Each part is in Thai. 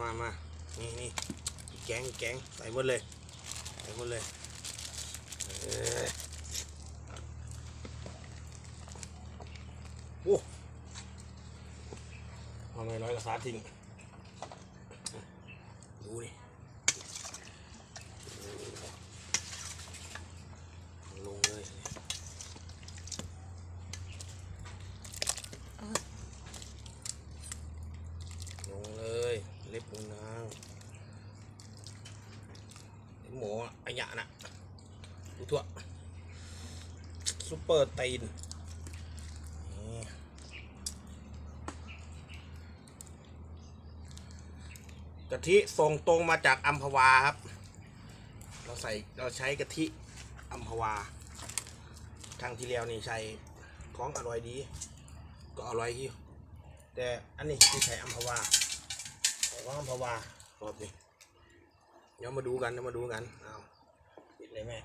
มามานี่นี่แกงแกงใส่หมดเลย ใส่หมดเลยโอ้เอาไมร้อยกระสาทิ้งดูดิลงเลย ลงเลยเล็บมือนางเล็ บหมูอะอันยะนะดูทั่วซุปเปอร์ตีนกะทิส่งตรงมาจากอัมพวาครับ เราใส่เราใช้กะทิอัมพวาครั้งที่แล้วนี่ใช้ของอร่อยดี ก็อร่อยที่แต่อันนี้ที่ใช้อัมพวาใส่ของอัมพวารอบนี้เดี๋ยวมาดูกันเดี๋ยวมาดูกันเอา เลยแม่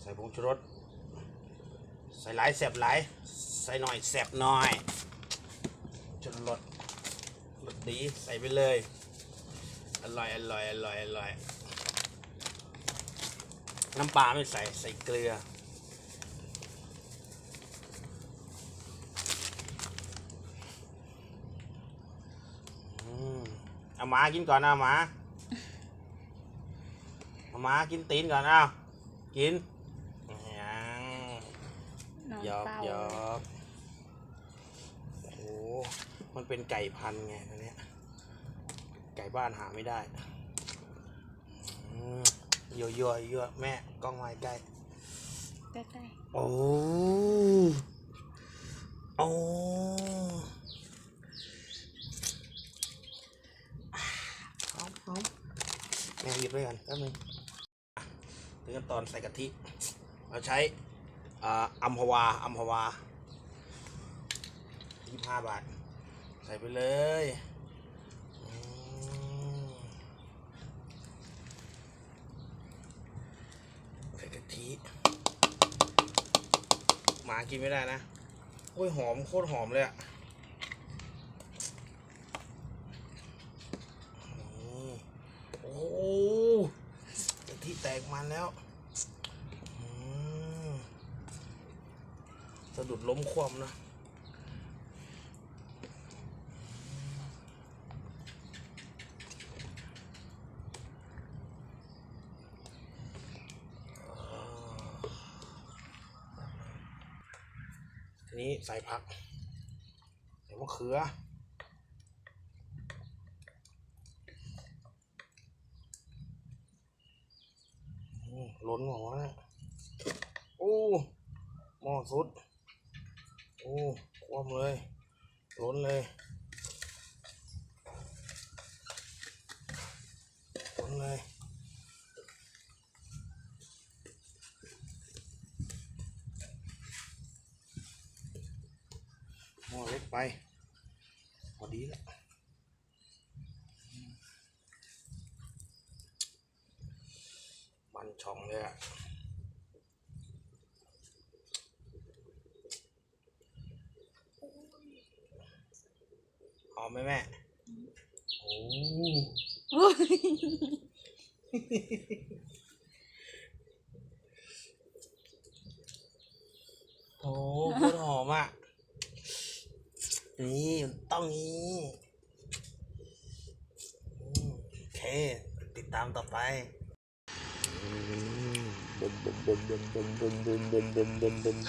ใส่ผงชูรส ใส่หลายแสบหลาย ใส่หน่อยแสบหน่อยชูรสรสดีใส่ไปเลย อร่อยอร่อยอร่อยอร่อยน้ำปลาไม่ใส่ใส่เกลือ เอาหมากินก่อนเอาหมา เอาหมากินตีนก่อนเอากินยังน้องหยอกเต้าหยอกโอ้โหมันเป็นไก่พันธุ์ไงตัวเนี้ยไก่บ้านหาไม่ได้อืมยั่วยั่วยั่วแม่กล้องไว้ใกล้ ใกล้โอ้ โอ้หอมหอมแม่หยิบไว้ก่อนแป๊บนึงอะ ถึงขั้นตอนใส่กะทิ เราใช้อ,อัมพวาอัมพวายี่ห้าบาท ใส่ไปเลยใส่กะทิหมากินไม่ได้นะโอ้ยหอมโคตรหอมเลยอะโอ้ ทิแตกมันแล้วสะดุดล้มคว่ำนะนี้ใส่ผักใส่มะเขือ ล้นหมอนะโอ้หม้อสุด โอ้คว่ำเลยล้นเลยล้นเลยหม้อเล็กไปพอดีแล้ว มันช่องเลยอะหอมไหมแม่โอ้โอ้โหโคตรหอมอะ นี่มันต้องนี้โอเค ติดตามต่อไป บมบมบมบมบมบมบมบมบมบม